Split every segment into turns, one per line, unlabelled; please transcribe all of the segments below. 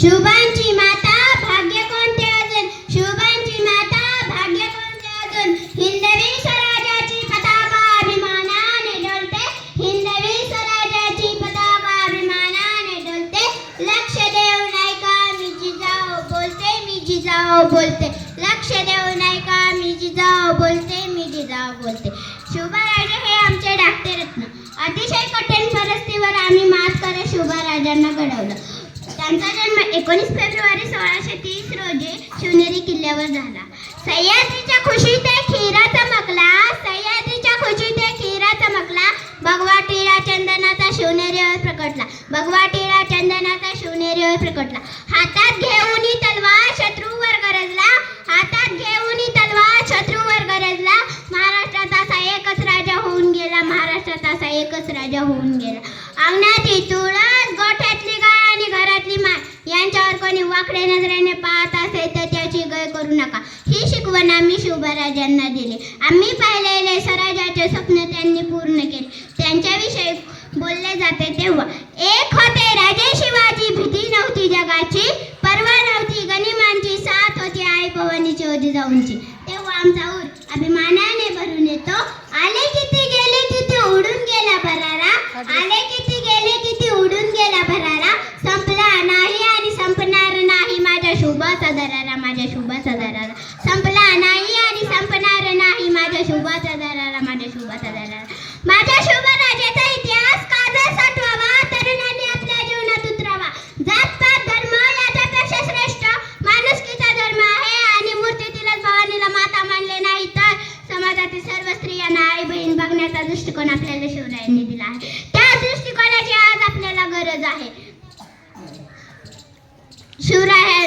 शुभांची माता भाग्य कोणते अजून? शुभांची माता भाग्य कोणते अजून? हिंदवी स्वराज्याची पताका अभिमानाने डोलते. हिंदवी स्वराज्याची पताका अभिमानाने डोलते. लक्ष देऊन ऐका मी जिजाऊ बोलते मी जिजाऊ बोलते. त्यांचा जन्म एकोणीस फेब्रुवारी सोळाशे तीस रोजी शिवनेरी किल्ल्यावर झाला. सह्याद्रीच्या खुशीत ते हिरा चमकला. सह्याद्रीच्या खुशीत ते हिरा चमकला. भगवा टिळा चंदनाचा शिवनेरीवर प्रकटला. भगवा टिळा चंदनाचा शिवनेरीवर प्रकटला. हातात घेऊन तलवार शत्रूवर गरजला. हातात घेऊन तलवार शत्रूवर गरजला. महाराष्ट्राचा असा एकच राजा होऊन गेला. महाराष्ट्राचा असा एकच राजा होऊन गेला. अंगणाची तुळा कोणी नजरेने पाहत असेल तर त्याची गय करू नका. ही शिकवण आम्ही शिवबराजांना दिली. आम्ही पाहिलेले स्वराज्याचे स्वप्न त्यांनी पूर्ण केले. त्यांच्याविषयी बोलले जाते तेव्हा एक होते राजे शिवाजी भीती नव्हती जगाची परवा नव्हती गनिमांची साथ होती आई भवानीची होती जाऊनची. तेव्हा आमचा ऊर अभिमानाने भरून येतो आले किती गेले किती उडून गेला भरारा आले किती गेले किती उडून गेला भरारा संपला नाही आणि संपणार नाही माझ्या शुभाचा दरारा माझ्या शुभाचा दरारा संपला नाही आणि संपणार नाही माझ्या शुभाचा दरारा माझ्या शुभाचा दरारा इतिहास काजळ साठवावा तरुणांनी आपल्या जीवनात उतरावा. जात पात धर्म याच्यापेक्षा श्रेष्ठ माणुसकीचा धर्म आहे आणि मूर्तीतीलच भवानीला माता मानले नाही तर समाजातील सर्व स्त्रियांना आई बहीण बघण्याचा दृष्टिकोन आपल्याला शिवरायांनी दिला आहे त्या दृष्टिकोनाची आज आपल्याला गरज आहे शिवराय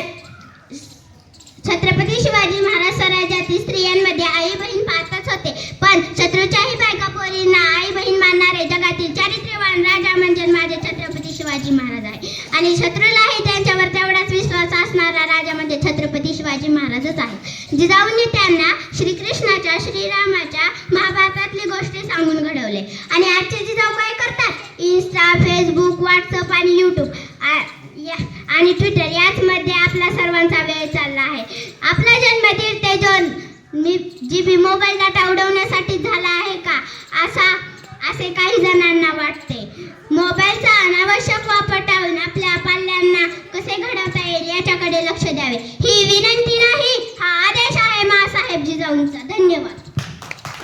छत्रपती शिवाजी महाराज स्वराज्यातील स्त्रियांमध्ये आई बहीण पाहतच होते पण शत्रूच्याही बायका पोरींना आई बहीण मानणारे जगातील चारित्र्यवान राजा म्हणजे माझे छत्रपती शिवाजी महाराज आहे. आणि शत्रूलाही त्यांच्यावर तेवढाच विश्वास असणारा राजा म्हणजे छत्रपती शिवाजी महाराजच आहे. जिजाऊंनी त्यांना श्रीकृष्णाच्या श्रीरामाच्या महाभारतातली गोष्टी सांगून घडवले. आणि आजचे जिजाऊ काय करतात? इन्स्टा फेसबुक व्हॉट्सअप आणि यूट्यूब या- आणि ट्विटर याचमध्ये आपला सर्वांचा वेळ चालला आहे. आपला जन्मदिन ते दोन जी बी मोबाईल डाटा उडवण्यासाठी झाला आहे का? असा असे काही जणांना वाटते लक्ष द्यावे. ही विनंती नाही. हा आदेश आहे मासाहेब जिजाऊंचा धन्यवाद.